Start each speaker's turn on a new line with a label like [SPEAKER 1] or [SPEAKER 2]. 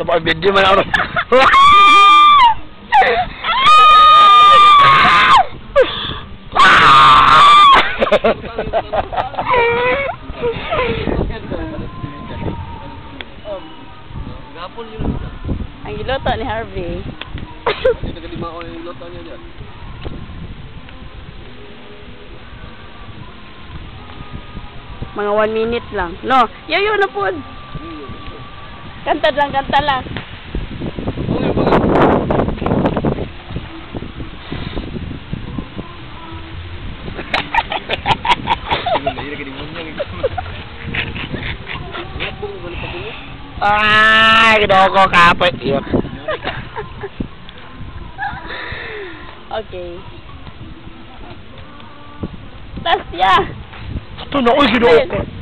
[SPEAKER 1] Baka video man ako.
[SPEAKER 2] Ang giluto ni Harvey.
[SPEAKER 3] Hindi na kalima ko yung luto niya dyan.
[SPEAKER 2] Mga one minute lang. No, yayo na po. Cantar lang,
[SPEAKER 3] kantar lah
[SPEAKER 1] Ah, kita kau kape.
[SPEAKER 2] Okay. Tasya.
[SPEAKER 1] Tuh nak uji doa.